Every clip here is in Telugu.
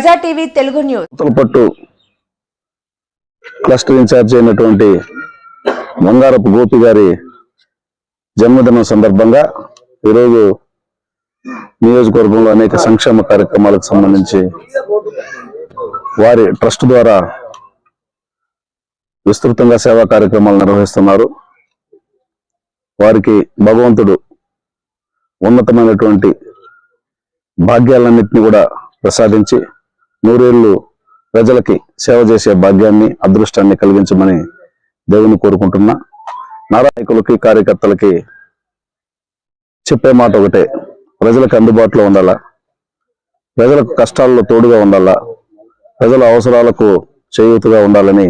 ప్రజా టీవీ తెలుగు న్యూస్. పట్టు క్లస్టర్ ఇన్ఛార్జ్ అయినటువంటి బంగారపు గోపి గారి జన్మదినం సందర్భంగా ఈరోజు నియోజకవర్గంలో అనేక సంక్షేమ కార్యక్రమాలకు సంబంధించి వారి ట్రస్ట్ ద్వారా విస్తృతంగా సేవా కార్యక్రమాలు నిర్వహిస్తున్నారు. వారికి భగవంతుడు ఉన్నతమైనటువంటి భాగ్యాలన్నింటినీ కూడా ప్రసాదించి నూరేళ్ళు ప్రజలకి సేవ చేసే భాగ్యాన్ని అదృష్టాన్ని కలిగించమని దేవుని కోరుకుంటున్నా. నారాయకులకి కార్యకర్తలకి చెప్పే మాట ఒకటే. ప్రజలకు అందుబాటులో ఉండాలా? ప్రజలకు కష్టాల్లో తోడుగా ఉండాలా? ప్రజల అవసరాలకు చేయూతగా ఉండాలని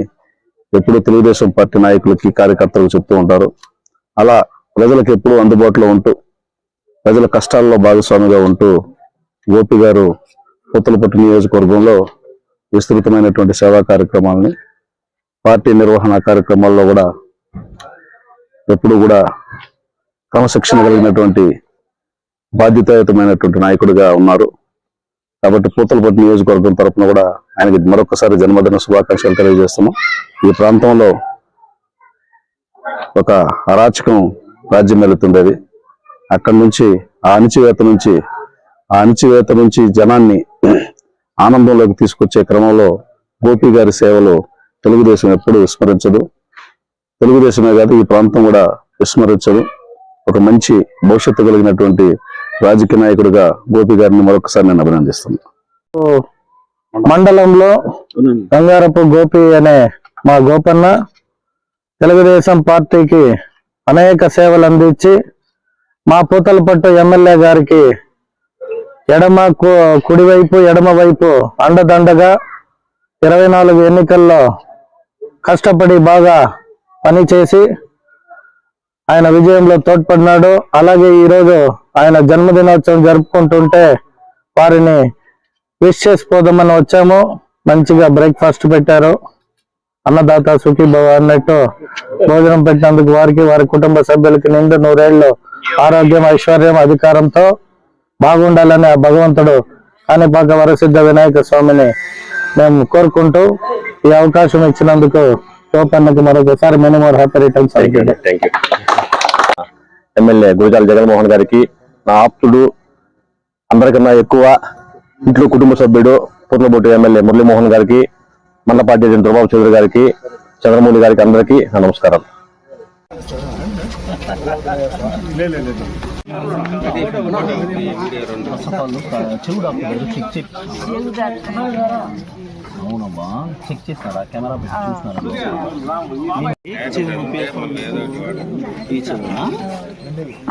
ఎప్పుడు తెలుగుదేశం పార్టీ నాయకులకి కార్యకర్తలకు చెప్తూ ఉంటారు. అలా ప్రజలకు ఎప్పుడూ అందుబాటులో ఉంటూ ప్రజల కష్టాల్లో భాగస్వామిగా ఉంటూ గోపి గారు పుత్తలపట్టు నియోజకవర్గంలో విస్తృతమైనటువంటి సేవా కార్యక్రమాలని పార్టీ నిర్వహణ కార్యక్రమాల్లో కూడా ఎప్పుడు కూడా క్రమశిక్షణ కలిగినటువంటి బాధ్యతాయుతమైనటువంటి నాయకుడిగా ఉన్నారు. కాబట్టి పూతలపట్టు నియోజకవర్గం తరపున కూడా ఆయనకి మరొకసారి జన్మదిన శుభాకాంక్షలు తెలియజేస్తున్నాం. ఈ ప్రాంతంలో ఒక అరాచకం రాజ్యం వెళుతుండేది. అక్కడి నుంచి ఆ అణిచివేత నుంచి ఆ అణచివేత నుంచి జనాన్ని ఆనందంలోకి తీసుకొచ్చే క్రమంలో గోపి గారి సేవలు తెలుగుదేశం ఎప్పుడూ విస్మరించదు. తెలుగుదేశమే కాదు ఈ ప్రాంతం కూడా విస్మరించదు. ఒక మంచి భవిష్యత్తు కలిగినటువంటి రాజకీయ నాయకుడిగా గోపి గారిని మరొకసారి నేను అభినందిస్తున్నాను. మండలంలో గంగారపు గోపి అనే మా గోపన్న తెలుగుదేశం పార్టీకి అనేక సేవలు అందించి మా పూతలపట్టు ఎమ్మెల్యే గారికి ఎడమ కు- కుడివైపు ఎడమ వైపు అండదండగా ఇరవై నాలుగు ఎన్నికల్లో కష్టపడి బాగా పనిచేసి ఆయన విజయంలో తోడ్పడినాడు. అలాగే ఈరోజు ఆయన జన్మదినోత్సవం జరుపుకుంటుంటే వారిని విష్ చేసిపోదామని వచ్చాము. మంచిగా బ్రేక్ఫాస్ట్ పెట్టారు. అన్నదాత సుఖీభవ అన్నట్టు భోజనం పెట్టినందుకు వారికి వారి కుటుంబ సభ్యులకి నిండు నూరేళ్ళు ఆరోగ్యం ఐశ్వర్యం అధికారంతో బాగుండాలని ఆ భగవంతుడు కాణిపాక వరసిద్ధ వినాయక స్వామిని మేము కోరుకుంటూ ఈ అవకాశం ఇచ్చినందుకు గోపన్నకి మరొకసారి minimum happy returns thank you MLA Gurajala Jaganmohan గారికి నా ఆప్తుడు అందరికన్నా ఎక్కువ ఇంట్లో కుటుంబ సభ్యుడు పూర్ణబోటు ఎమ్మెల్యే మురళీమోహన్ గారికి మండపాటి ఏజెంట్ చౌదరి గారికి చంద్రమౌళి గారికి అందరికీ నమస్కారం. నా నమస్కారం అవునమ్మా చెక్ చేస్తారా కెమెరా చూస్తున్నారా. ఈ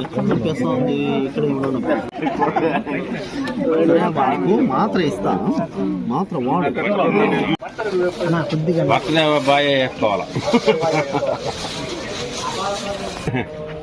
ఎక్కడ నొప్పేస్తుంది ఇక్కడ కూడా మాత్ర ఇస్తాను మాత్ర వాడు కొద్దిగా బాగా వేసుకోవాలి